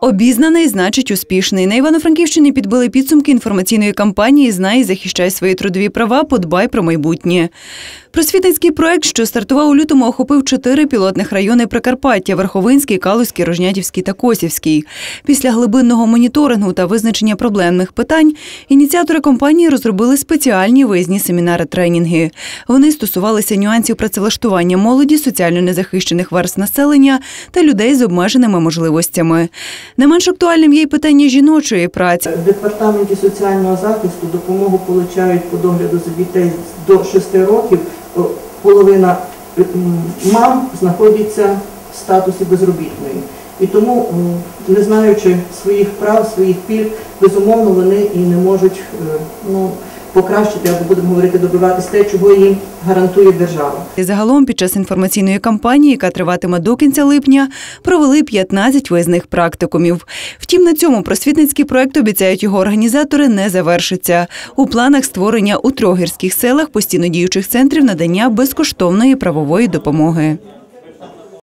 Обізнаний значить успішний. На Івано-Франківщині підбили підсумки інформаційної кампанії Знай і захищай свої трудові права, подбай про майбутнє. Просвітницький проект, що стартував у лютому, охопив чотири пілотних райони Прикарпаття: Верховинський, Калузький, Рожнятівський та Косівський. Після глибинного моніторингу та визначення проблемних питань ініціатори кампанії розробили спеціальні виїзні семінари-тренінги. Вони стосувалися нюансів працевлаштування молоді, соціально незахищених верст населення та людей з обмеженими можливостями. Не менш актуальним є й питання жіночої праці. В департаменті соціального захисту допомогу получають по догляду за дітей до 6 років. Половина мам знаходиться в статусі безробітної. І тому, не знаючи своїх прав, своїх пільг, безумовно, вони і не можуть е, ну, покращити, або будемо говорити, добиватися те, чого їм гарантує держава. І Загалом під час інформаційної кампанії, яка триватиме до кінця липня, провели 15 виїзних практикумів. Втім, на цьому просвітницький проект обіцяють його організатори не завершиться. У планах створення у трьох гірських селах постійно діючих центрів надання безкоштовної правової допомоги.